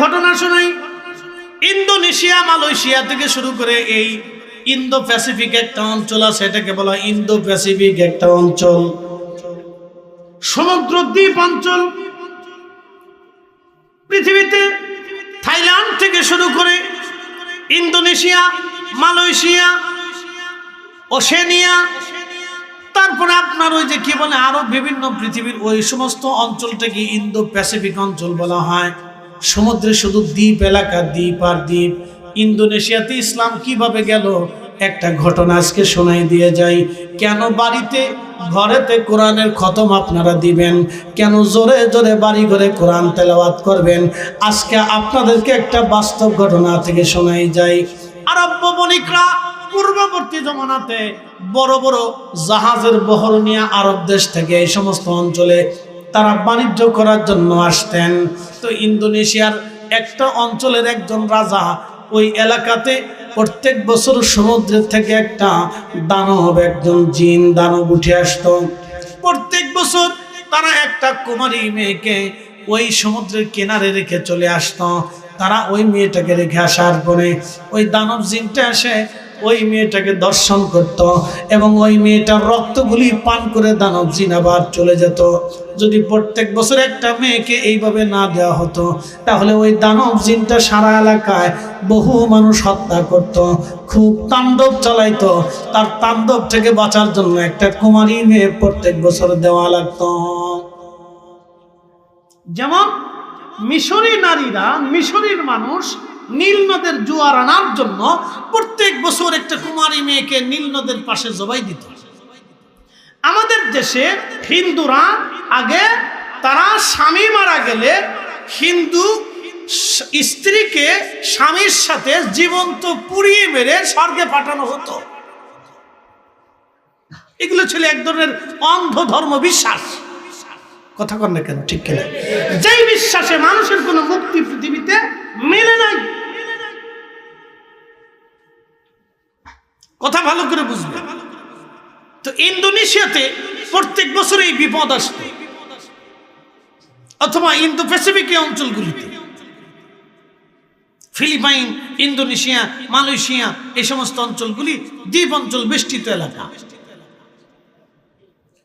ঘটনা শোনাই। Indonesia, Malaysia থেকে শুরু করে এই ইন্দো প্যাসিফিক একটা অঞ্চল আছে, এটাকে বলা ইন্দো প্যাসিফিক একটা অঞ্চল। সমুদ্র দ্বীপ অঞ্চল পৃথিবীতে থাইল্যান্ড থেকে শুরু করে ইন্দোনেশিয়া, মালয়েশিয়া, ওশেনিয়া, তারপরে আপনার ওই যে কি বলে আরও বিভিন্ন পৃথিবীর ওই সমস্ত অঞ্চলটাকে ইন্দো প্যাসিফিক অঞ্চল বলা হয়। সমুদ্রে শুধু দ্বীপ এলাকা, দ্বীপ আর দ্বীপ। ইন্দোনেশিয়াতে ইসলাম কীভাবে গেল? একটা ঘটনা আজকে শোনাই দিয়ে যাই। কেন বাড়িতে, ঘরেতে কোরআনের খতম আপনারা দিবেন? কেন জোরে জোরে বাড়ি ঘরে কোরআন তেলাওয়াত করবেন? আজকে আপনাদেরকে একটা বাস্তব ঘটনা থেকে শোনাই যাই। আরব্য বণিকরা পূর্ববর্তী জমানাতে বড় বড় জাহাজের বহর নিয়ে আরব দেশ থেকে এই সমস্ত অঞ্চলে তারা বাণিজ্য করার জন্য আসতেন। তো ইন্দোনেশিয়ার একটা অঞ্চলের একজন রাজা ওই এলাকাতে প্রত্যেক বছর সমুদ্রের থেকে একটা দানব, একজন জিন দানব উঠে আসত। প্রত্যেক বছর তারা একটা কুমারী মেয়েকে ওই সমুদ্রের কিনারে রেখে চলে আসতো। তারা ওই মেয়েটাকে রেখে আসার পরে ওই দানব জিনটা এসে ওই মেয়েটাকে দর্শন করত এবং ওই মেয়েটার রক্তগুলি পান করে দানব জিন আবার চলে যেত। যদি প্রত্যেক বছর একটা মেয়েকে এইভাবে না দেওয়া হতো, তাহলে ওই দানব জিনটা সারা এলাকায় বহু মানুষ হত্যা করত। খুব তাণ্ডব চালাইতো। তার তাণ্ডব থেকে বাঁচার জন্য একটা কুমারী মেয়ে প্রত্যেক বছর দেওয়া লাগতো। যেমন মিশরি নারীরা, মিশরের মানুষ নীল নদের জোয়ার আনার জন্য প্রত্যেক বছর একটা কুমারী মেয়েকে নীল নদের পাশে জবাই দিত। আমাদের দেশে হিন্দুরা আগে তারা স্বামী মারা গেলে হিন্দু স্ত্রীকে স্বামীর সাথে জীবন্ত পুড়িয়ে মেরে স্বর্গে পাঠানো হতো। এগুলো ছিল এক ধরনের অন্ধ ধর্ম বিশ্বাস। কথা কন না কেন, ঠিক কেন? যেই বিশ্বাসে মানুষের কোনো মুক্তি পৃথিবীতে মেলে নাই। কথা ভালো করে বুঝবে। তো ইন্দোনেশিয়াতে প্রত্যেক বছর এই বিপদ আসতো অথবা ইন্দো প্যাসিফিক অঞ্চলগুলিতে। ফিলিপাইন, ইন্দোনেশিয়া, মালয়েশিয়া, এই সমস্ত অঞ্চলগুলি দ্বীপ অঞ্চল বেষ্টিত এলাকা।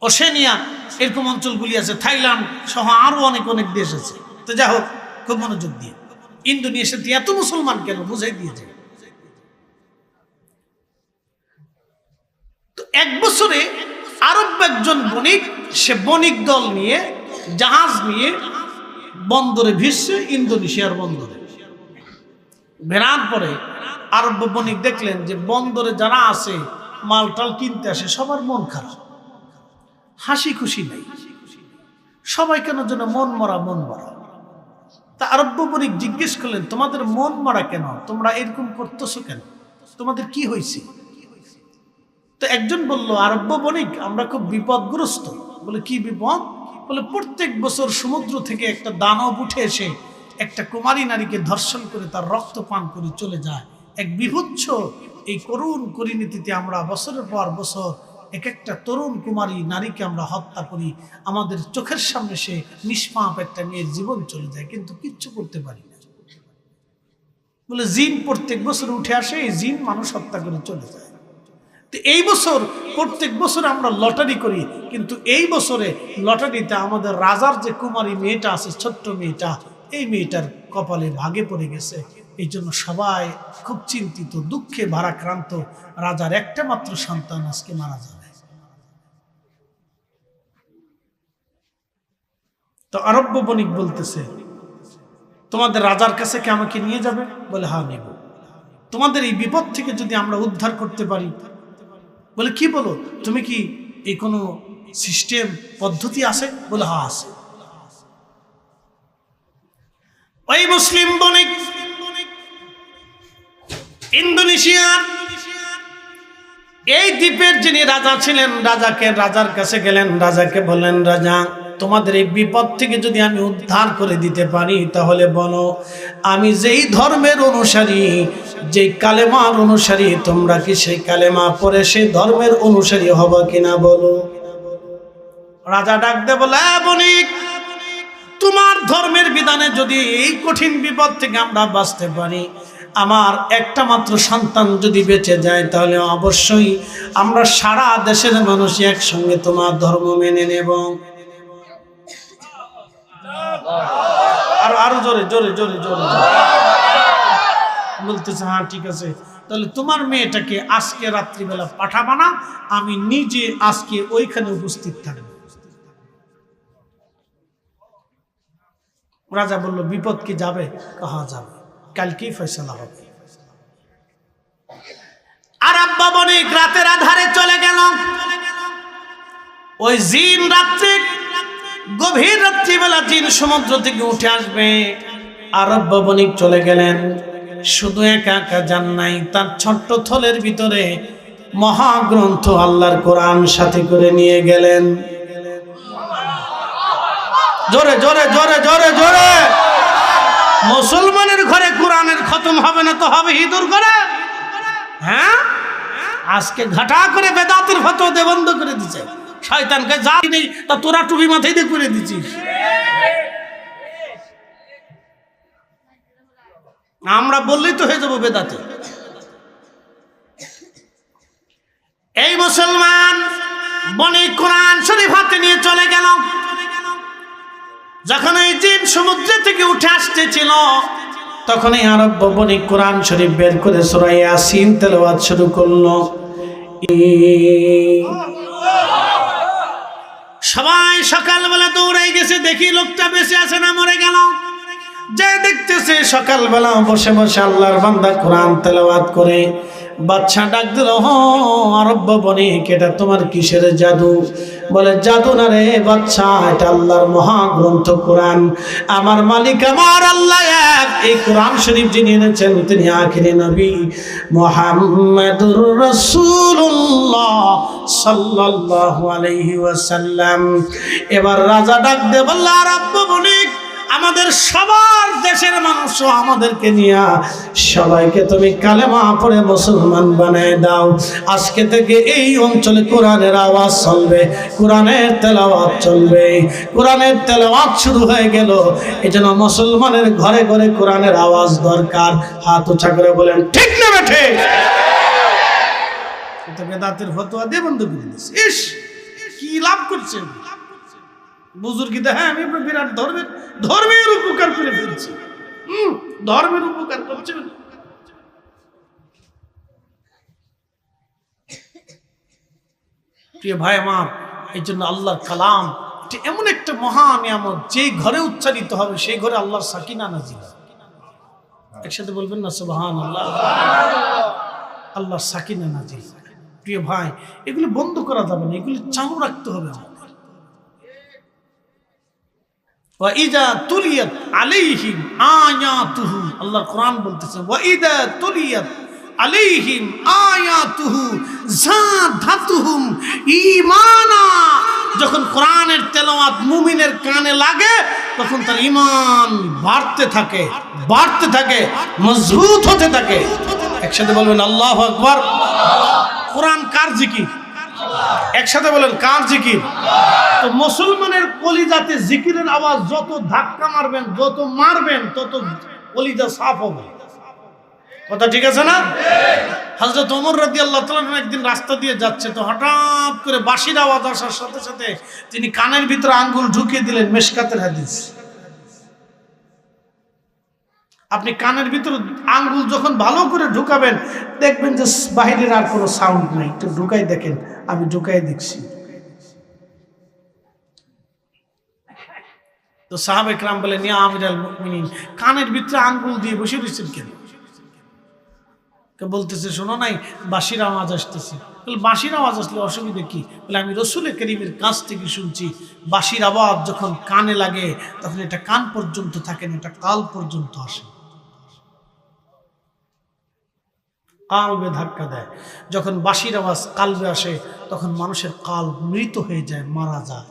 ওশেনিয়া, এরকম অঞ্চলগুলি আছে, থাইল্যান্ড সহ আরও অনেক অনেক দেশ আছে। তো যাই হোক, খুব মনোযোগ দিয়ে। ইন্দোনেশিয়াতে এত মুসলমান কেন? বুঝাই দিয়েছে তো এক বছরে আরব একজন বণিক, সে বণিক দল নিয়ে, জাহাজ নিয়ে বন্দরে ভিসছে ইন্দোনেশিয়ার বন্দরে। ভেড়ার পরে আরব বণিক দেখলেন যে বন্দরে যারা আছে, মালটাল কিনতে আসে, সবার মন খারাপ। হাসি খুশি নেই। সবাই কেন যেন মন মরা মন মরা। তা আরব্য বণিক জিজ্ঞেস করলেন, তোমাদের মন মরা কেন? তোমরা এরকম করতেছো কেন? তোমাদের কি হয়েছে? তো একজন বলল, আরব্য বণিক, আমরা খুব বিপদগ্রস্ত। বলে, কি বিপদ? বলে, প্রত্যেক বছর সমুদ্র থেকে একটা দানব উঠে এসে একটা কুমারী নারীকে ধর্ষণ করে তার রক্ত পান করে চলে যায়। এক বিভৎস এই করুণ পরিণতিতে আমরা বছরের পর বছর এক একটা তরুণ কুমারী নারীকে আমরা হত্যা করি। আমাদের চোখের সামনে সে নিষ্পাপ একটা মেয়ের জীবন চলে যায়, কিন্তু কিচ্ছু করতে পারি না। বলে, জিন প্রত্যেক বছর উঠে আসে, এই জিন মানুষ হত্যা করে চলে যায়। তো এই বছর, প্রত্যেক বছর আমরা লটারি করি, কিন্তু এই বছরে লটারিতে আমাদের রাজার যে কুমারী মেয়েটা আছে, ছোট্ট মেয়েটা, এই মেয়েটার কপালে ভাগে পড়ে গেছে। এই জন্য সবাই খুব চিন্তিত, দুঃখে ভারাক্রান্ত, রাজার একটা মাত্র সন্তান আজকে মারা যাবে তো আরব্য বণিক বলতেছে, তোমাদের রাজার কাছে কি আমাকে নিয়ে যাবে? বলে হ্যাঁ নেব। তোমাদের এই বিপদ থেকে যদি আমরা উদ্ধার করতে পারি বলে, কি বলো? তুমি কি এই কোনো সিস্টেম পদ্ধতি আছে? বলে হা আছে। ওই মুসলিম বণিক ইন্দোনেশিয়ার এই দ্বীপের যিনি রাজা ছিলেন, রাজাকে, রাজার কাছে গেলেন, রাজাকে বললেন, রাজা তোমাদের এই বিপদ থেকে যদি আমি উদ্ধার করে দিতে পারি, তাহলে বলো, আমি যেই ধর্মের অনুসারী, যেই কালেমার অনুসারী, তোমরা কি সেই কালেমা পরে সেই ধর্মের অনুসারী হবা কিনা বলো? রাজা ডাক দে বলে, "এ বণিক, তোমার ধর্মের বিধানে যদি এই কঠিন বিপদ থেকে আমরা বাঁচতে পারি, আমার একটা মাত্র সন্তান যদি বেঁচে যায়, তাহলে অবশ্যই আমরা সারা দেশের মানুষ একসঙ্গে তোমার ধর্ম মেনে নেব। আরও আরও জোরে জোরে জোরে জোরে। বলতেছে হ্যাঁ ঠিক আছে। তাহলে তোমার মেয়েটাকে আজকে রাত্রিবেলা না, আমি নিজে আজকে ওইখানে উপস্থিত থাকব। রাজা বলল, বিপদ কি যাবে? কাহা যাবে। কালকেই ফয়সলা হবে। আর আব্বা রাতের আধারে চলে গেল। ওই জিন রাত্রি গভীর রাত্রিবেলা জিন সমুদ্র থেকে উঠে আসবে। আর আব্বা বণিক চলে গেলেন। শুধু একা একা যান নাই, তার ছোট্ট থলের ভিতরে মহাগ্রন্থ আল্লাহর কোরআন সাথে করে নিয়ে গেলেন। জোরে জোরে জোরে জোরে জোরে! মুসলমানের ঘরে কোরআনের খতম হবে না তো হবে হিঁদুর করে হ্যাঁ? আজকে ঘাটা করে বেদাতের ফটো বন্ধ করে দিছে। শয়তানকে যা নেই তা তোরা টুপি মাথায় দিয়ে করে দিছিস। আমরা বললেই তো হয়ে যাব বেদাতে। এই মুসলমান বনে কোরআন শরীফ হাতে নিয়ে চলে গেল। যখন এই জিন সমুদ্র থেকে উঠে আসতেছিল তখন এই আরব বণিক কোরআন শরীফ বের করে সরাই আসিন তেলাওয়াত শুরু করল। সবাই সকালবেলা দৌড়াই গেছে, দেখি লোকটা বেঁচে আছে না মরে গেল। যে দেখতেছে সকালবেলা বসে বসে আল্লাহর বান্দা কোরআন তেলাওয়াত করে। বাচ্চা ডাক দিল হ আরব্য বণিক, এটা তোমার কিসের জাদু? বলে, জাদু না রে বাচ্চা, এটা আল্লাহর মহাগ্রন্থ কোরআন। আমার মালিক আমার আল্লাহ এক। এই কোরআন শরীফ যিনি এনেছেন, তিনি আখিরে নবী মোহাম্মদুর রসুল্লাহ সাল্লাল্লাহু আলাইহি ওয়াসাল্লাম। এবার রাজা ডাক দে আল্লাহ আরব্য বণিক আমাদের সবার দেশের মানুষ আমাদেরকে নিয়ে সবাইকে তুমি কালেমা পড়ে মুসলমান বানিয়ে দাও। আজকে থেকে এই অঞ্চলে কোরআনের আওয়াজ চলবে, কোরআনের তেলাওয়াত চলবে। কোরআনের তেলাওয়াত শুরু হয়ে গেল। এই জন্য মুসলমানের ঘরে ঘরে কোরআনের আওয়াজ দরকার। হাত উঁচা করে বলেন, ঠিক না বেঠে? বেদাতের ফতোয়া দিয়ে বন্ধ ইস, কি লাভ করছেন? বুজুর্গিতে হ্যাঁ আমি বিরাট ধর্মের ধর্মের উপকার করে ফেলছি। ধর্মের উপকার প্রিয় ভাই আমার, এই জন্য আল্লাহর কালাম এমন একটা মহা নিয়ামত যেই ঘরে উচ্চারিত হবে, সেই ঘরে আল্লাহর সাকিনা নাজিল একসাথে বলবেন না সুবাহান আল্লাহ আল্লাহর সাকিনা নাজিল প্রিয় ভাই, এগুলি বন্ধ করা যাবে না, এগুলি চালু রাখতে হবে আমাদের। ঈমানা। যখন কোরআনের তেলাওয়াত মুমিনের কানে লাগে, তখন তার ঈমান বাড়তে থাকে বাড়তে থাকে, মজবুত হতে থাকে। একসাথে বলবেন, আল্লাহু আকবার। কোরআন কার জিকির? একসাথে বলেন কার জিকির? তো মুসলমানের কলিজাতে জিকিরের আওয়াজ যত ধাক্কা মারবেন যত মারবেন তত কলিজা সাফ হবে। কথা ঠিক আছে না? হজরত ওমর রাদি আল্লাহ তালান একদিন রাস্তা দিয়ে যাচ্ছে তো হঠাৎ করে বাঁশির আওয়াজ আসার সাথে সাথে তিনি কানের ভিতরে আঙ্গুল ঢুকিয়ে দিলেন মেশকাতের হাদিস। আপনি কানের ভিতরে আঙ্গুল যখন ভালো করে ঢুকাবেন, দেখবেন যে বাহিরের আর কোনো সাউন্ড নাই। একটু ঢুকাই দেখেন, আমি ঢুকাই দেখছি। তো সাহাব একরাম বলে, নিয়া কানের ভিতরে আঙ্গুল দিয়ে বসে রয়েছেন কেন? বলতেছে, শোনো নাই, বাঁশির আওয়াজ আসতেছে। বলে, বাঁশির আওয়াজ আসলে অসুবিধা কি? বলে, আমি রসুল করিমের কাছ থেকে শুনছি, বাঁশির আওয়াজ যখন কানে লাগে, তখন এটা কান পর্যন্ত থাকে না, এটা কাল পর্যন্ত আসে কালবে ধাক্কা দেয়। যখন বাঁশির আওয়াজ কালবে আসে, তখন মানুষের কাল মৃত হয়ে যায়, মারা যায়।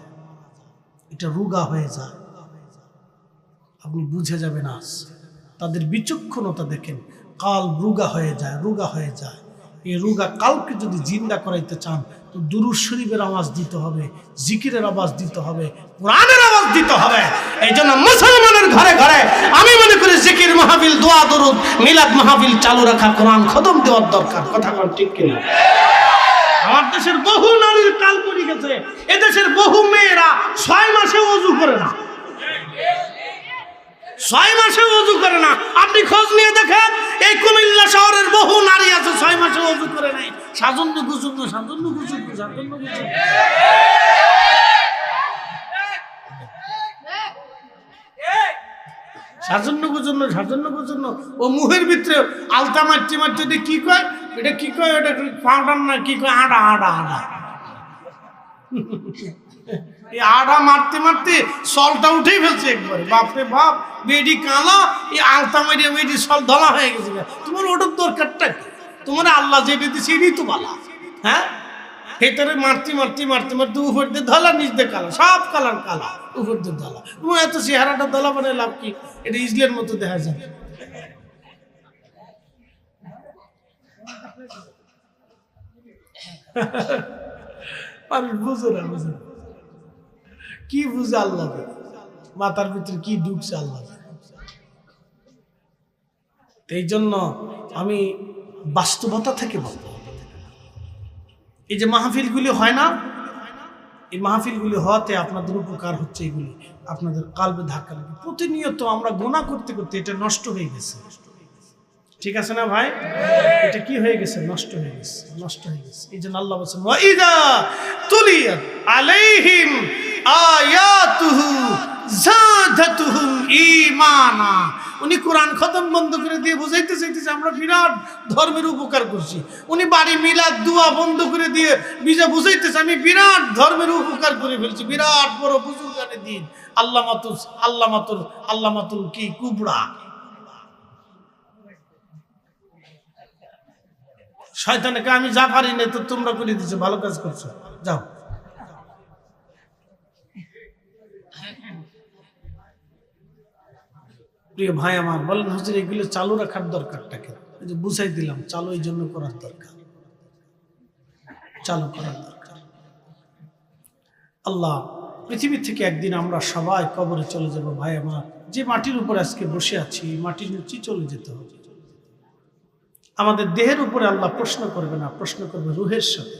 এটা রুগা হয়ে যায়। আপনি বুঝে যাবেন আজ। তাদের বিচক্ষণতা দেখেন। কাল রুগা হয়ে যায়, রুগা হয়ে যায়। এই রুগা কালকে যদি জিন্দা করাইতে চান তো দুরুদ শরীফের আওয়াজ দিতে হবে, জিকিরের আওয়াজ দিতে হবে, কোরআনের আওয়াজ দিতে হবে। এই জন্য মুসলমানের ঘরে ঘরে আমি মনে করি জিকির মাহফিল, দোয়া, দরুদ, মিলাদ মাহফিল চালু রাখা, কোরআন খতম দেওয়ার দরকার। কথা কোন ঠিক কিনা? আমার দেশের বহু নারীর কাল পড়ে গেছে, এদেশের বহু মেয়েরা ছয় মাসে অজু করে না। ছয় মাসে অজু করে না। আপনি খোঁজ নিয়ে দেখেন, এই কুমিল্লা শহরের বহু নারী আছে ছয় মাসে অজু করে নাই। সাজন্য গুজন্য সাজন্য গুজন্য সাজন্য গুজন্য। সাজন্য গুজন্য সাজন্য গুজন্য। ও মুহের ভিতরে আলতা মারতে মারতে এটা কি কয়? এটা কি কয়? এটা পাউডার না, কি কয়? আডা আডা আডা। এই আডা মারতে মারতে সলটা উঠেই ফেলছে একবারে। বাপরে বাপ, বেডি কালো, এই আলতা মারিয়া, বেডি সল ধলা হয়ে গেছে। তোমার ওটার দরকারটা কি? তোমার আল্লাহ যেটা দিচ্ছে এটাই তো বালা। হ্যাঁ? ভেতরে মারতে মারতে মারতে মারতে উপর দিয়ে ধলা, নিচ দিয়ে কালো, সব কালার কালা, উপর দিয়ে ধলা। তোমার এত চেহারাটা ধলা মানে লাভ কি? এটা ইজলের মতো দেখা যায়। আমি বুঝো না, বুঝো কি বুঝে আল্লাহ মাথার ভিতরে কি ঢুকছে আল্লাহ এই জন্য আমি বাস্তবতা থেকে বলব এই যে মাহফিলগুলি হয় না, এই মাহফিলগুলি হওয়াতে আপনাদের উপকার হচ্ছে এগুলি। আপনাদের কালবে ধাক্কা লাগে। প্রতিনিয়ত আমরা গোনা করতে করতে এটা নষ্ট হয়ে গেছে। ঠিক আছে না ভাই? এটা কি হয়ে গেছে? নষ্ট হয়ে গেছে, নষ্ট হয়ে গেছে। এই জন্য আল্লাহ বলছেন ওয়াইদা তুলিয়াত আলাইহিম আয়াতুহু উনি কোরআন খতম বন্ধ করে দিয়ে বুঝাইতে চাইতেছে, আমরা বিরাট ধর্মের উপকার করছি। উনি বাড়ি মিলাদ, দুয়া বন্ধ করে দিয়ে বিজা বুঝাইতেছে, আমি বিরাট ধর্মের উপকার করে ফেলছি, বিরাট বড় বুজুর্গানে দিন। আল্লাহ মাতুল আল্লাহ মাতুল আল্লাহ মাতুল কি কুবড়া শয়তানকে আমি যা পারি না তো তোমরা করে দিচ্ছ ভালো কাজ করছ। যাও। প্রিয় ভাই আমার বলেন হুজুর, এগুলো চালু রাখার দরকারটা এই যে বুঝাই দিলাম, চালু এই জন্য করার দরকার। চালু করার দরকার। আল্লাহ, পৃথিবী থেকে একদিন আমরা সবাই কবরে চলে যাব, ভাই আমার। যে মাটির উপর আজকে বসে আছি মাটির নিচে চলে যেতে হবে। আমাদের দেহের উপরে আল্লাহ প্রশ্ন করবে না, প্রশ্ন করবে রুহের সাথে।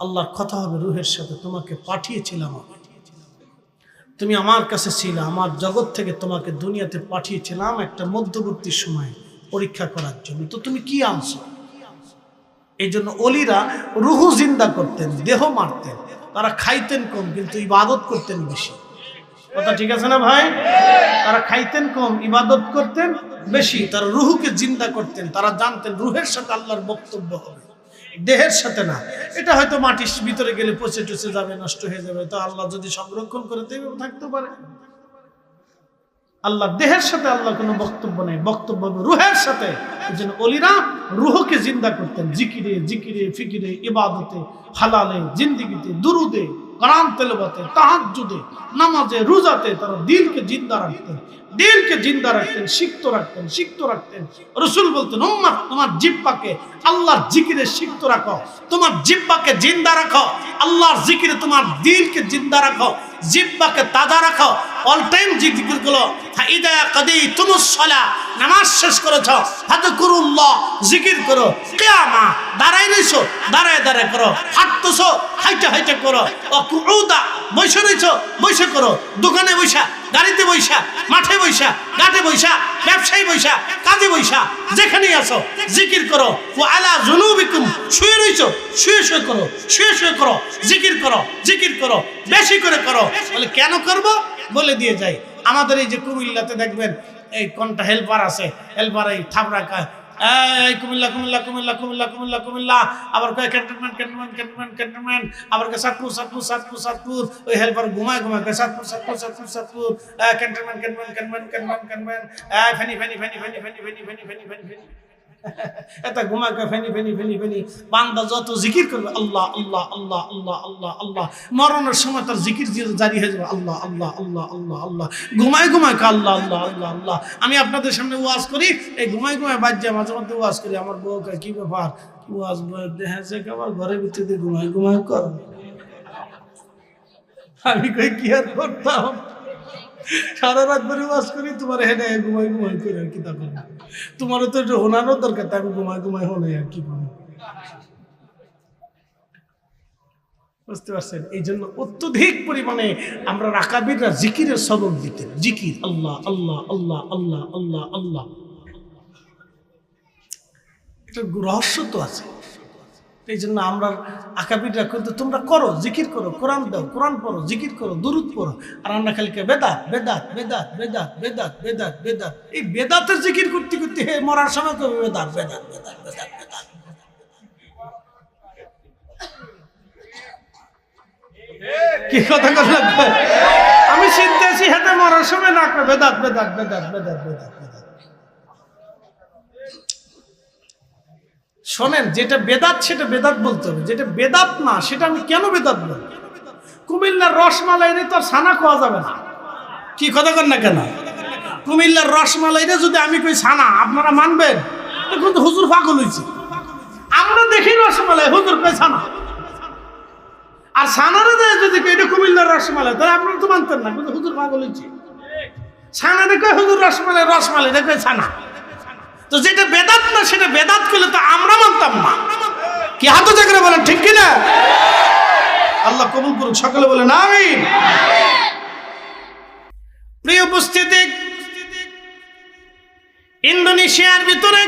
আল্লাহর কথা হবে রুহের সাথে, তোমাকে পাঠিয়েছিলাম আমি। তুমি আমার কাছে ছিল, আমার জগৎ থেকে তোমাকে দুনিয়াতে পাঠিয়েছিলাম একটা মধ্যবর্তী সময় পরীক্ষা করার জন্য। তো তুমি কি আনছো? এই জন্য অলিরা রুহু জিন্দা করতেন, দেহ মারতেন, তারা খাইতেন কম, কিন্তু ইবাদত করতেন বেশি। কথা ঠিক আছে না ভাই? তারা খাইতেন কম, ইবাদত করতেন বেশি, তারা রুহুকে জিন্দা করতেন, তারা জানতেন রুহের সাথে আল্লাহর বক্তব্য হবে। দেহের সাথে না। এটা হয়তো মাটির ভিতরে গেলে পচে টচে যাবে, নষ্ট হয়ে যাবে। তো আল্লাহ যদি সংরক্ষণ করে দেবে থাকতে পারে। আল্লাহ দেহের সাথে আল্লাহ কোনো বক্তব্য নেই। বক্তব্য রুহের সাথে। জন্য অলিরা রুহকে জিন্দা করতেন। জিকিরে জিকিরে, ফিকিরে, ইবাদতে, হালালে, জিন্দিগিতে, দুরুদে কোরআন তেলবাতে তাহাজ্জুদে, নামাজে, রোজাতে তারা দিলকে জিন্দা রাখতেন। দিলকে জিন্দা রাখতেন, সিক্ত রাখতেন সিক্ত রাখতেন। রসুল বলতেন, উম্মাহ, তোমার জিব্বাকে আল্লাহর জিকিরে সিক্ত রাখো। তোমার জিব্বাকে জিন্দা রাখো। আল্লাহর জিকিরে তোমার দিলকে জিন্দা রাখো। জিব্বাকে তাজা রাখো। অল টাইম জিকিরগুলো ফাইদা কদি তুমুসলা নামাজ শেষ করেছ। ফাদকুরুল্লাহ জিকির করো। কিয়ামা দাঁড়াই রইছো। দাঁড়ায় দাঁড়ায় করো। হাঁটতেছো হাইটে হাইটে করো। অকুউদা বসে রইছো, বসে করো। দোকানে বৈশা গাড়িতে বৈশা, মাঠে বৈশা, ঘাটে বৈশা, ব্যবসায়ী বৈশা, কাজে বৈশা, যেখানেই আসো জিকির করো। ও আলা জুনুবিকুম শুয়ে রইছো, শুয়ে শুয়ে করো, শুয়ে শুয়ে করো, জিকির করো জিকির করো, বেশি করে করো। বলে, কেন করব? বলে দিয়ে যাই। আমাদের এই যে কুমিল্লাতে দেখবেন, এই কোনটা হেল্পার আছে হেল্পার এই থাবড়া এই, কুমিল্লা কুমিল্লা কুমিল্লা কুমিল্লা কুমিল্লা কুমিল্লা। আবার কয়, ক্যান্টনমেন্ট ক্যান্টনমেন্ট ক্যান্টনমেন্ট ক্যান্টনমেন্ট। আবার কয়, সাতপুর সাতপুর সাতপুর সাতপুর। ওই হেল্পার ঘুমায় ঘুমায়, কয়, Satpur Satpur Satpur Satpur. Cantonment cantonment cantonment cantonment cantonment. Feni Feni Feni Feni Feni Feni Feni Feni Feni Feni. এটা ঘুমায় কয় ফেনি ফেনি ফেনি ফেনি। বান্দা যত জিকির করবে, আল্লাহ আল্লাহ আল্লাহ আল্লাহ আল্লাহ আল্লাহ। মরণের সময় তার জিকির জারি হয়ে যাবে, আল্লাহ আল্লাহ আল্লাহ আল্লাহ আল্লাহ। ঘুমায় ঘুমায় আল্লাহ আল্লাহ আল্লাহ আল্লাহ। আমি আপনাদের সামনে ওয়াজ করি, এই ঘুমায় ঘুমায় বাদ যায় মাঝে মধ্যে ওয়াজ করি, আমার বউ কয়, কি ব্যাপার? ওয়াজ দেখা যায় আমার ঘরের ভিতরে ঘুমায় ঘুমায় কর। আমি কই, কি আর করতাম? সারা রাত ধরে বাস করি, তোমার হেডে ঘুমাই ঘুমাই করে, আর কি তা করব? তোমারও তো একটু দরকার, তাই আমি ঘুমায় ঘুমায় আর কি বুঝতে পারছেন? এই জন্য অত্যধিক পরিমাণে আমরা রাকাবিররা জিকিরের সবক দিতেন জিকির, আল্লাহ আল্লাহ আল্লাহ আল্লাহ আল্লাহ আল্লাহ। এটা রহস্য তো আছে। এই জন্য আমরা আকাবিররা কিন্তু তোমরা করো, জিকির করো, কোরআন দাও, কোরআন পড়ো, জিকির করো, দুরুদ পড়ো। আর আমরা খালি কে বেদাত বেদাত বেদাত বেদাত বেদাত বেদাত বেদাত। এই বেদাতের জিকির করতে করতে হে মরার সময় কবে বেদাত বেদাত বেদাত বেদাত বেদাত। কি কথা কথা আমি সিদ্ধেছি হাতে মরার সময় না বেদাত বেদাত বেদাত বেদাত বেদাত। শোনেন, যেটা বেদাত সেটা বেদাত বলতে হবে। যেটা বেদাত না, সেটা আমি কেন বেদাত বলব? কুমিল্লার রসমালাইরে তো ছানা খাওয়া যাবে না। কি কথা কর না কেন? কুমিল্লার রসমালাইরে যদি আমি কই ছানা, আপনারা মানবেন? এখন তো হুজুর পাগল হয়েছে আমরা দেখি রসমালাই, হুজুর কই ছানা। আর ছানারে দেয় যদি এটা কুমিল্লার রসমালাই, তাহলে আপনারা তো মানতেন না, কিন্তু হুজুর পাগল হয়েছে ছানারে কই হুজুর রসমালাই রসমালাই কই ছানা। তো যেটা বেদাত না, সেটা বেদাত করলে তো আমরা মানতাম না। কি হাত জায়গায় বলেন, ঠিক কিনা? আল্লাহ কবুল করুক, সকলে বলেন, আমিন। প্রিয় উপস্থিতি, ইন্দোনেশিয়ার ভিতরে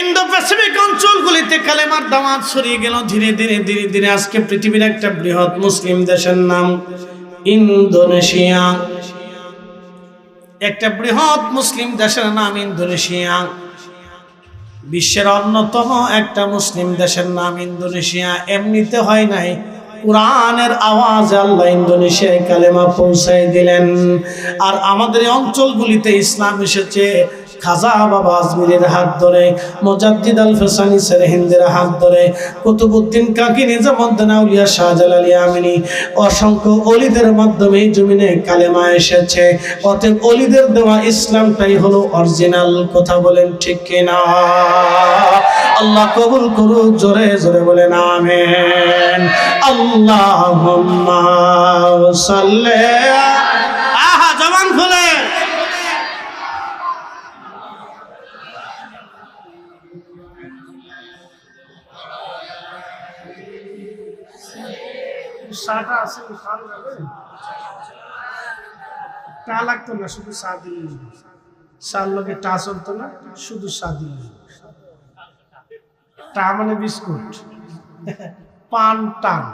ইন্দো প্যাসিফিক অঞ্চলগুলিতে কালেমার দামাত ছড়িয়ে গেল ধীরে ধীরে ধীরে ধীরে। আজকে পৃথিবীর একটা বৃহৎ মুসলিম দেশের নাম ইন্দোনেশিয়া। একটা বৃহৎ মুসলিম দেশের নাম ইন্দোনেশিয়া। বিশ্বের অন্যতম একটা মুসলিম দেশের নাম ইন্দোনেশিয়া। এমনিতে হয় নাই। কোরআনের আওয়াজ আল্লাহ ইন্দোনেশিয়ায় কালেমা পৌঁছাই দিলেন। আর আমাদের এই অঞ্চলগুলিতে ইসলাম এসেছে। খাজা বাবা আজমিরের হাত ধরে, মোজাদ্দিদ আল ফেসানি সের হিন্দের হাত ধরে কুতুবুদ্দিন কাকি নিজামুদ্দিন আউলিয়া শাহজালাল আমিনী, অসংখ্য অলিদের মাধ্যমে জমিনে কালেমা এসেছে। অতএব অলিদের দেওয়া ইসলামটাই হলো অরিজিনাল কথা বলেন ঠিক কিনা? আল্লাহ কবুল করুক, জোরে জোরে বলেন আমেন। আল্লাহুম্মা সাল্লি সাটা আছে খান যাবে টা লাগতো না, শুধু চা দিলে চার লগে টা চলতো না, শুধু চা দিলে টা মানে বিস্কুট। পান টান।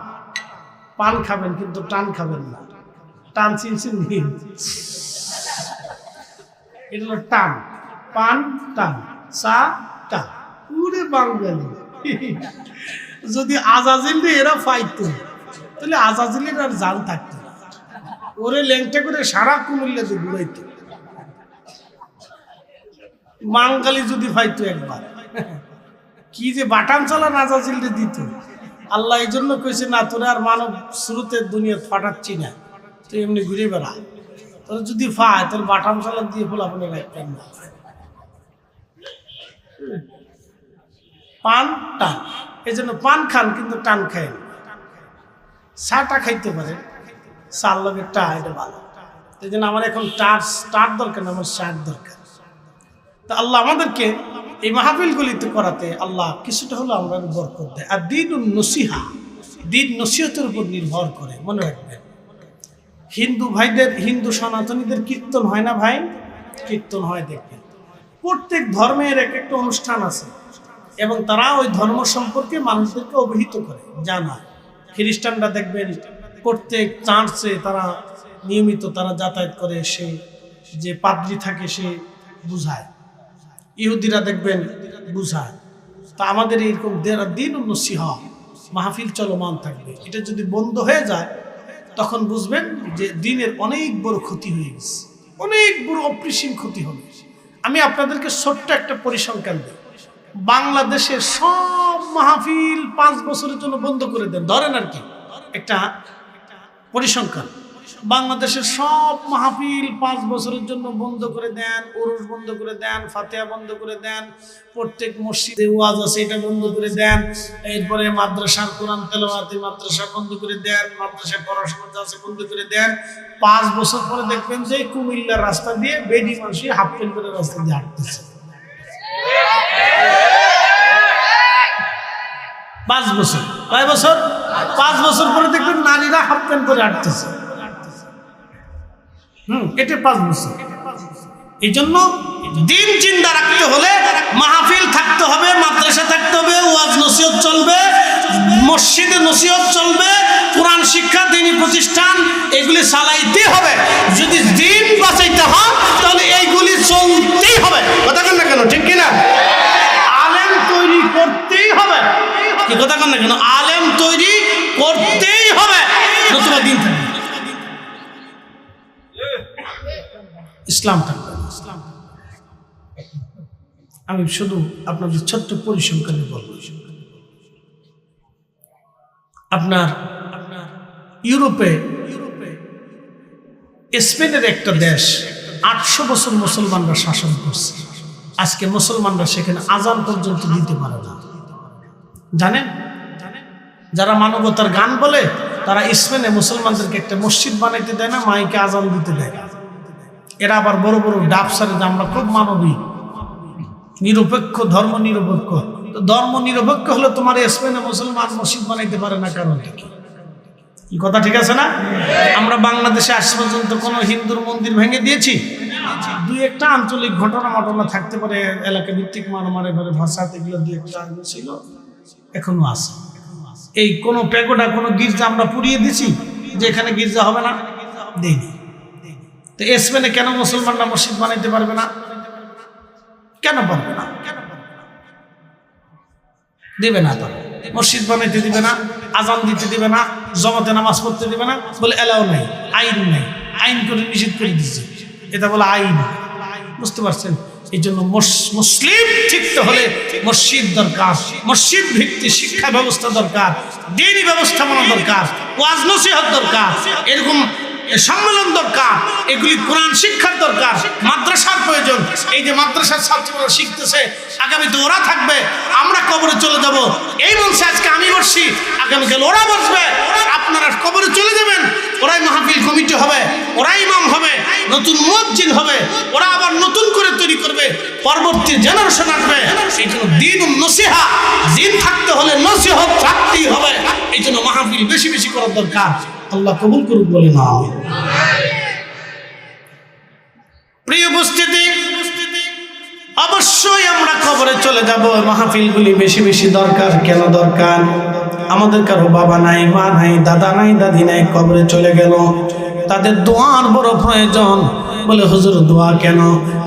পান খাবেন, কিন্তু টান খাবেন না। টান চিনছেন এটা হলো টান। পান টান। চা টান। পুরে বাঙালি। যদি আজাজিল এরা ফাইতো তাহলে আজাজিলের আর জাল থাকতো ওরে লেংটা করে সারা কুমিল্লাতে ঘুরাইতো। মাঙ্গালি যদি ফাইতো একবার। কি যে বাটান চালান আজাজিলটা দিত। আল্লাহ এই জন্য কইছে, না, তোরা আর মানব স্রোতের দুনিয়া ফাটাচ্ছি না। তুই এমনি ঘুরে বেড়া। তোর যদি ফায় তোর বাটাম চালান দিয়ে ফোলা ফোলা রাখতেন না। পান, টান। এই জন্য পান খান, কিন্তু টান খায় না। চাটা খাইতে পারে। চার লগে টা এটা ভালো। এই জন্য আমার এখন টার স্টার দরকার না, আমার শার্ট দরকার। তা আল্লাহ আমাদেরকে এই মাহফিলগুলিতে করাতে আল্লাহ কিছুটা হলো আমরা বরকত দেয়। আর দিন নসিহা, দিন নসিহতের উপর নির্ভর করে, মনে রাখবেন। হিন্দু ভাইদের, হিন্দু সনাতনীদের কীর্তন হয় না ভাই? কীর্তন হয় দেখবেন। প্রত্যেক ধর্মের এক একটা অনুষ্ঠান আছে এবং তারা ওই ধর্ম সম্পর্কে মানুষদেরকে অবহিত করে, জানায়। খ্রিস্টানরা দেখবেন প্রত্যেক চার্চে তারা নিয়মিত তারা যাতায়াত করে, সে যে পাদ্রি থাকে সে বুঝায়। ইহুদিরা দেখবেন বুঝায়। তা আমাদের এরকম দেড় দিন নসিহা, মাহফিল চলমান থাকবে। এটা যদি বন্ধ হয়ে যায়, তখন বুঝবেন যে দিনের অনেক বড় ক্ষতি হয়ে গেছে। অনেক বড় অপরিসীম ক্ষতি হবে। আমি আপনাদেরকে ছোট্ট একটা পরিসংখ্যান দিই। বাংলাদেশের সব মাহফিল পাঁচ বছরের জন্য বন্ধ করে দেন। ধরেন আর কি, একটা পরিসংখ্যান। বাংলাদেশের সব মাহফিল পাঁচ বছরের জন্য বন্ধ করে দেন উরুস বন্ধ করে দেন, ফাতেহা বন্ধ করে দেন, প্রত্যেক মসজিদে ওয়াজ আছে, এটা বন্ধ করে দেন, এরপরে মাদ্রাসার কোরআন তেলাওয়াতি মাদ্রাসা বন্ধ করে দেন মাদ্রাসায় পড়াশোনা আছে বন্ধ করে দেন। পাঁচ বছর পরে দেখবেন যে কুমিল্লার রাস্তা দিয়ে বেডি মানুষই হাফ প্যান্ট করে রাস্তা দিয়ে হাঁটতেছে। পাঁচ বছর। কয় বছর? পাঁচ বছর পরে দেখবেন নারীরা হাফ প্যান্ট করে হাঁটতেছে। হুম, এটা পাঁচ বছর। এই জন্য দিন চিন্তা রাখতে হলে মাহফিল থাকতে হবে, মাদ্রাসা থাকতে হবে, ওয়াজ নসিহত চলবে, মসজিদে নসিহত চলবে, কোরআন শিক্ষা, দিনী প্রতিষ্ঠান, এগুলি চালাইতে হবে যদি দিন বাঁচাইতে হয় তাহলে এইগুলি চলতেই হবে কথা কেন না কেন ঠিক কিনা আলেম তৈরি করতেই হবে কি কথা কেন না কেন আলেম তৈরি করতেই হবে। নতুবা দিন থাকবে। ইসলাম থাকবে না। আমি শুধু ছোট্ট পরিসংখ্যানে বলব। আপনার ইউরোপে, স্পেনের একটা দেশ, আটশো বছর মুসলমানরা শাসন করছে। আজকে মুসলমানরা সেখানে আজান পর্যন্ত দিতে পারে না। জানেন? যারা মানবতার গান বলে, তারা স্পেনে মুসলমানদেরকে একটা মসজিদ বানাইতে দেয় না, মাইকে আজান দিতে দেয়। এরা আবার বড় বড় ডাব সারে আমরা খুব মানবিক নিরপেক্ষ ধর্ম নিরপেক্ষ তো ধর্ম নিরপেক্ষ হলে তোমার স্পেনে মুসলমান মসজিদ বানাইতে পারে না কারণ কি? কথা ঠিক আছে না? আমরা বাংলাদেশে আজ পর্যন্ত কোনো হিন্দুর মন্দির ভেঙে দিয়েছি। দুই একটা আঞ্চলিক ঘটনা মটনা থাকতে পারে এলাকা ভিত্তিক মারামারি ভাষা এগুলো দুই একটা ছিল। এখনও আছে। এই কোনো প্যাগোডা, কোনো গির্জা আমরা পুড়িয়ে দিছি যে এখানে গির্জা হবে না? দেইনি তো স্পেনে কেন মুসলমানরা মসজিদ বানাইতে পারবে না? কেন পারবে না? দিবে না তো। মসজিদ বানাইতে দিবে না, আজান দিতে দিবে না, জমাতে নামাজ পড়তে দিবে না, বলে এলাও নাই, আইন নাই। আইন করে নিষেধ করে দিচ্ছে এটা বলে আইন। বুঝতে পারছেন? এই জন্য মুসলিম ঠিকতে হলে মসজিদ দরকার। মসজিদ ভিত্তিক শিক্ষা ব্যবস্থা দরকার দিনী ব্যবস্থাপনা দরকার, ওয়াজ নসিহত দরকার, এরকম সম্মেলন দরকার, এগুলি কোরআন শিক্ষার দরকার, মাদ্রাসার প্রয়োজন। এই যে মাদ্রাসার ছাত্ররা শিখতেছে আগামীতে ওরা থাকবে, আমরা কবরে চলে যাব। এই মঞ্চে আজকে আমি বসছি, আগামীকাল ওরা বসবে। আপনারা কবরে চলে যাবেন ওরাই মাহফিল কমিটি হবে, ওরাই ইমাম হবে, নতুন মসজিদ হবে, ওরা আবার নতুন করে তৈরি করবে, পরবর্তী জেনারেশন আসবে। সেই জন্য দিন নসিহা, দিন থাকতে হলে নসিহত থাকতেই হবে। এই জন্য মাহফিল বেশি বেশি করার দরকার। আল্লাহ কবুল করুক বলে না প্রিয় উপস্থিতি অবশ্যই আমরা খবরে চলে যাব। মাহফিলগুলি বেশি বেশি দরকার। কেন দরকার? আমাদের কারও বাবা নাই, মা নাই, দাদা নাই, দাদি নাই, কবরে চলে গেল। তাদের দোয়ার বড় প্রয়োজন। বলে, হুজুর, দোয়া কেন?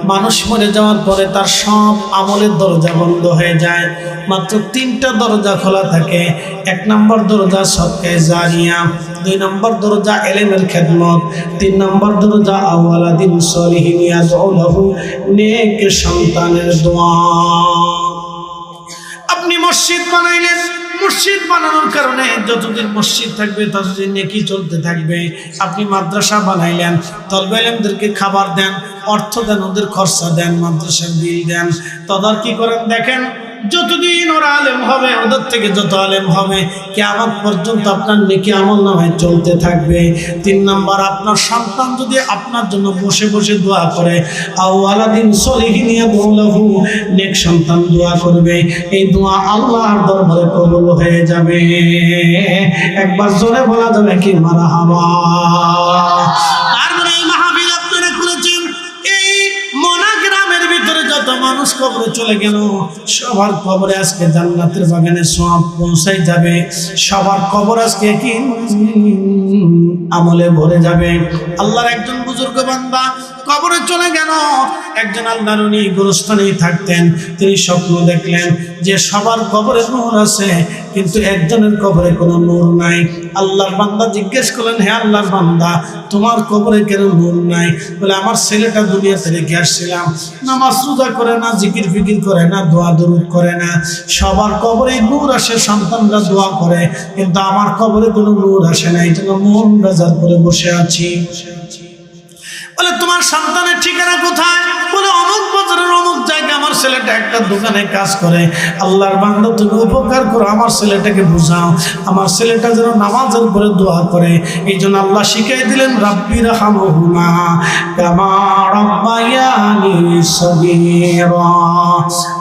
মানুষ মরে যাওয়ার পরে তার সব আমলের দরজা বন্ধ হয়ে যায়। মাত্র তিনটা দরজা খোলা থাকে। এক নম্বর দরজা সবকে জারিয়া, দুই নম্বর দরজা এলেমের খেদমত, তিন নম্বর দরজা আওয়ালাদিন সলিহিন ইয়াদউলাহু নেক সন্তানের দোয়া। আপনি মসজিদ বানাইলেন মসজিদ বানানোর কারণে যতদিন মসজিদ থাকবে, ততদিন নেকি চলতে থাকবে। আপনি মাদ্রাসা বানাইলেন তলবেলেমদেরকে খাবার দেন, অর্থ দেন, ওদের খরচা দেন, মাদ্রাসার বিল দেন। তদারকি করেন, দেখেন যতদিন ওরা আলেম হবে, ওদের থেকে যত আলেম হবে কেমন পর্যন্ত আপনার নেকি আমল নামে চলতে থাকবে। তিন নম্বর, আপনার সন্তান যদি আপনার জন্য বসে বসে দোয়া করে, আওয়ালাদিন সলিহিনিয়া দৌলাহু নেক সন্তান দোয়া করবে। এই দোয়া আল্লাহর দরবারে কবুল হয়ে যাবে। একবার জোরে বলা যাবে কি মারা হাওয়া মানুষ কবরে চলে গেল, সবার কবরে আজকে জান্নাতের বাগানে সব পৌঁছাই যাবে, সবার কবর আজকে কি? আমলে ভরে যাবে। আল্লাহর একজন বুজুর্গ বান্দা কবরে চলে গেল। একজন আল্লাহর উনি গুরুস্থানেই থাকতেন। তিনি স্বপ্ন দেখলেন যে সবার কবরে নূর আছে, কিন্তু একজনের কবরে কোনো নূর নাই। আল্লাহর বান্দা জিজ্ঞেস করলেন, হে আল্লাহর বান্দা, তোমার কবরে কেন নূর নাই? বলে, আমার ছেলেটা দুনিয়াতে রেখে আসছিলাম। নামাজ রোজা করে না, জিকির ফিকির করে না, দোয়া দরুদ করে না। সবার কবরে নূর আসে, সন্তানরা দোয়া করে, কিন্তু আমার কবরে কোনো নূর আসে না। এই জন্য মন বেজার করে বসে আছি। বলে, তোমার সন্তানের ঠিকানা কোথায়? বলে, অমুক বাজারের অমুক জায়গায় আমার ছেলেটা একটা দোকানে কাজ করে। আল্লাহর বান্দা, তুমি উপকার করো, আমার ছেলেটাকে বুঝাও। আমার ছেলেটা যেন নামাজের উপরে দোয়া করে। এই জন্য আল্লাহ শিখাই দিলেন রাব্বির হামহুমা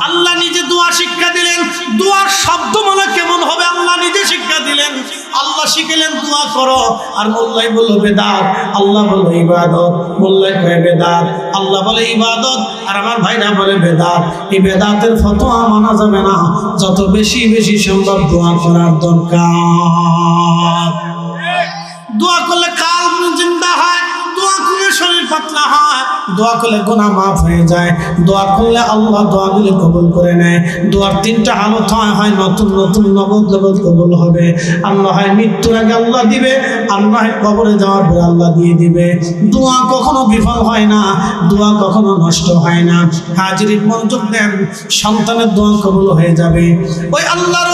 আল্লাহ নিজে দোয়া শিক্ষা দিলেন। দোয়ার শব্দ মানে কেমন হবে? আল্লাহ নিজে শিক্ষা দিলেন। আল্লাহ শিখেলেন দোয়া করো। আর মোল্লাই বলল, বেদাত। আল্লাহ বলল, ইবাদত। মোল্লাই কয়ে, বেদাত। আল্লাহ বলে, ইবাদত? আর আমার ভাইরা বলে, বেদাত। এই বেদাতের ফতোয়া মানা যাবে না। যত বেশি বেশি সম্ভব দোয়া করার দরকার। দোয়া করলে কাল জিন্দা হয়, দোয়া করলে শরীর পাতলা দোয়া করলে গোনা মাফ হয়ে যায়। দোয়া করলে আল্লাহ দোয়াগুলি করে নেয়। দোয়ার তিনটা হয় নতুন নতুন, নগদ কবুল হবে। আল্লাহ হয় মৃত্যুর আগে আল্লাহ দিবে, আল্লাহ কবরে যাওয়ার পরে আল্লাহ দিয়ে দিবে। দোয়া কখনো বিফল হয় না, দোয়া কখনো নষ্ট হয় না। হাজিরির মনোযোগ দেন, সন্তানের দোয়া কবুল হয়ে যাবে। ওই আল্লাহর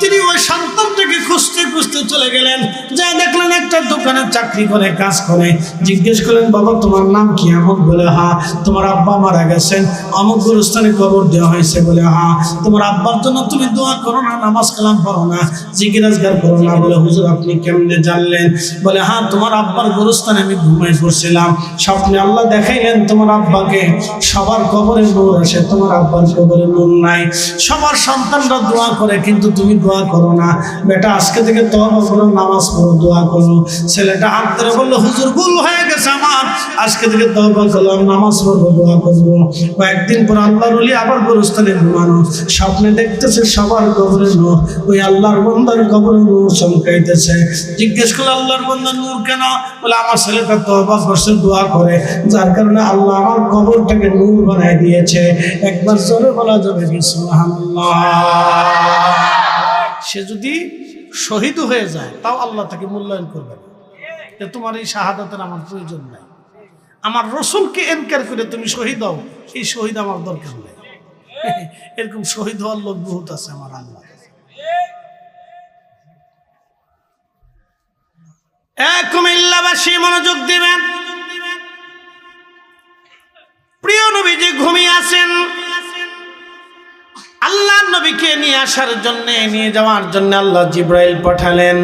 তিনি ওই সন্তানটাকে খুঁজতে খুঁজতে চলে গেলেন। যা দেখলেন একটা দোকানে চাকরি করে, কাজ করে। জিজ্ঞেস করলেন, বাবা তোমার নাম কি? আমক বলে, হা, তোমার আব্বা মারা গেছেন। অমুক গুরুস্থানে কবর দেওয়া হয়েছে বলে, হা, তোমার আব্বার জন্য তুমি দোয়া করো না, নামাজ কালাম করো না জিজ্ঞাসগার করো না। বলে, হুজুর, আপনি কেমনে জানলেন? বলে হ্যাঁ তোমার আব্বার গুরুস্থানে আমি ঘুমাই পড়ছিলাম। স্বপ্নে আল্লাহ দেখাইলেন তোমার আব্বাকে। সবার কবরে নূর আসে, তোমার আব্বার কবরে নূর নাই। সবার সন্তানরা দোয়া করে, কিন্তু তুমি দোয়া করো না। বেটা, আজকে থেকে করো, নামাজ পড়ো, দোয়া করো। ছেলেটা হাত ধরে বলল, হুজুর, ভুল হয়ে গেছে আমার। আজকে থেকে তবা করলাম নামাজ পড়ব, দোয়া করব। কয়েকদিন পর আল্লাহর ওলি আবার গোরস্থানে ঘুমানো। স্বপ্নে দেখতেছে সবার কবরে নূর। ওই আল্লাহর বন্দার কবরে নূর চমকাইতেছে। জিজ্ঞেস করল, আল্লাহর বন্দার নূর কেন? বলে, আমার ছেলেটা তবা করছে, দোয়া করে। যার কারণে আল্লাহ আমার কবরটাকে নূর বানাই দিয়েছে। একবার জোরে বলা যাবে সে যদি শহীদ হয়ে যায়, তাও আল্লাহ তাকে মূল্যায়ন করবে না। তোমার এই শাহাদাতের আমার প্রয়োজন নাই। আমার রসুলকে এনকার করে তুমি শহীদ হও, এই শহীদ আমার দরকার নেই। এরকম শহীদ হওয়ার লোক বহুত আছে আমার আল্লাহ। কুমিল্লাবাসী, মনোযোগ দিবেন। প্রিয় নবীজি ঘুমিয়ে আছেন। আল্লাহ নবীকে নিয়ে আসার জন্য, নিয়ে যাওয়ার জন্য আল্লাহ জিব্রাইল পাঠালেন।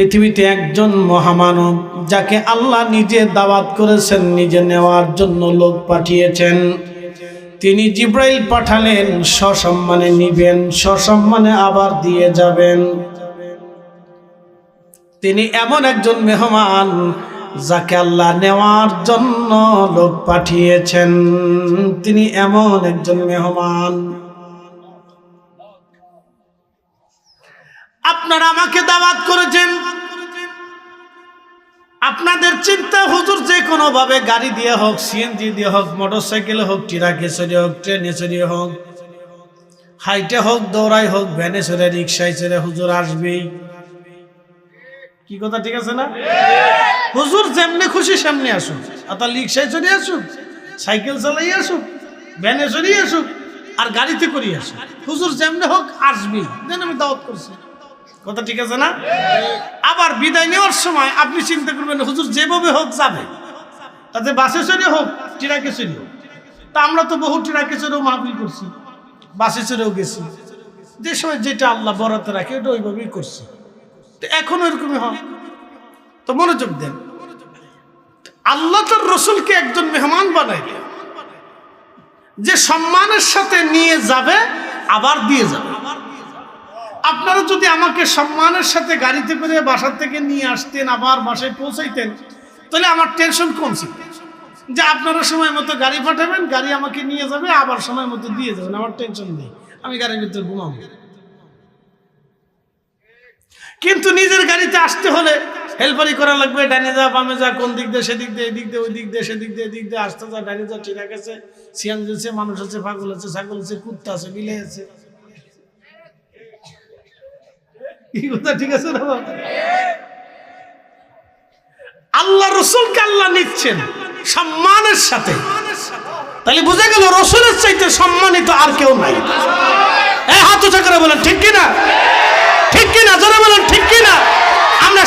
পৃথিবীতে একজন মহামানব যাকে আল্লাহ নিজে দাওয়াত করেছেন, নিজে নেওয়ার জন্য লোক পাঠিয়েছেন। তিনি জিব্রাইল পাঠালেন, সসম্মানে নিবেন, সসম্মানে আবার দিয়ে যাবেন। তিনি এমন একজন মেহমান যাকে আল্লাহ নেওয়ার জন্য লোক পাঠিয়েছেন। তিনি এমন একজন মেহমান আপনারা আমাকে দাওয়াত করেছেন। আপনাদের চিন্তা হুজুর যে কোনো ভাবে গাড়ি দিয়ে হোক সিএনজি দিয়ে হোক মোটর সাইকেলে হোক, ট্রাকে চড়ে হোক, ট্রেনে চড়ে হোক, হাইটে হোক দৌড়াই হোক, ভ্যানে চড়ে, রিক্সায় চড়ে হুজুর আসবেই কি কথা ঠিক আছে না? হুজুর যেমনি খুশি সামনে আসুক। অর্থাৎ রিক্সায় চড়ে আসুক, সাইকেল চালাই আসুক, ভ্যানে চড়িয়ে আসুক, আর গাড়িতে করিয়ে আসুক। হুজুর যেমনি হোক আসবি যেন আমি দাওয়াত করছি। কথা ঠিক আছে না? আবার বিদায় নেওয়ার সময় আপনি চিন্তা করবেন, হুজুর যেভাবে হোক যাবে। তাতে বাসে চড়ে হোক ট্রাকে চড়ে হোক। তা আমরা তো বহু ট্রাকে চড়েও মাহফিল করছি বাসে চড়েও গেছি। যে সময় যেটা আল্লাহ বরাতে রাখে, ওটা ওইভাবেই করছি। তো এখন ওইরকমই হয়। তো মনোযোগ দেন। আল্লাহ তার রসুলকে একজন মেহমান বানাইলে যে সম্মানের সাথে নিয়ে যাবে, আবার দিয়ে যাবে। আপনারা যদি আমাকে সম্মানের সাথে গাড়িতে করে বাসার থেকে নিয়ে আসতেন, আবার বাসায় পৌঁছাইতেন, তাহলে আমার টেনশন কম ছিল। যে আপনারা সময় মতো গাড়ি পাঠাবেন, গাড়ি আমাকে নিয়ে যাবে, আবার সময় মতো দিয়ে যাবেন, আমার টেনশন নেই, আমি গাড়ির ভিতরে ঘুমাবো। কিন্তু নিজের গাড়িতে আসতে হলে হেল্পারি করা লাগবে, ডানে যা, বামে যা, কোন দিক দিয়ে, সেদিক দিয়ে, এদিক দিয়ে ওই দিক দিয়ে, সেদিক দিয়ে, এদিক দিয়ে, আসতে যা ডানে যা ঠিক আছে সিয়ান মানুষ আছে, পাগল আছে, ছাগল আছে, কুত্তা আছে বিলে আছে। কি কথা, ঠিক আছে না? আল্লাহ রসুলকে আল্লাহ নিচ্ছেন সম্মানের সাথে। তাহলে বুঝে গেল রসুলের চাইতে সম্মানিত আর কেউ নাই। হাত উঁচা করে বলেন, ঠিক কিনা? ঠিক কিনা? জোরে বলেন, ঠিক কিনা? আমরা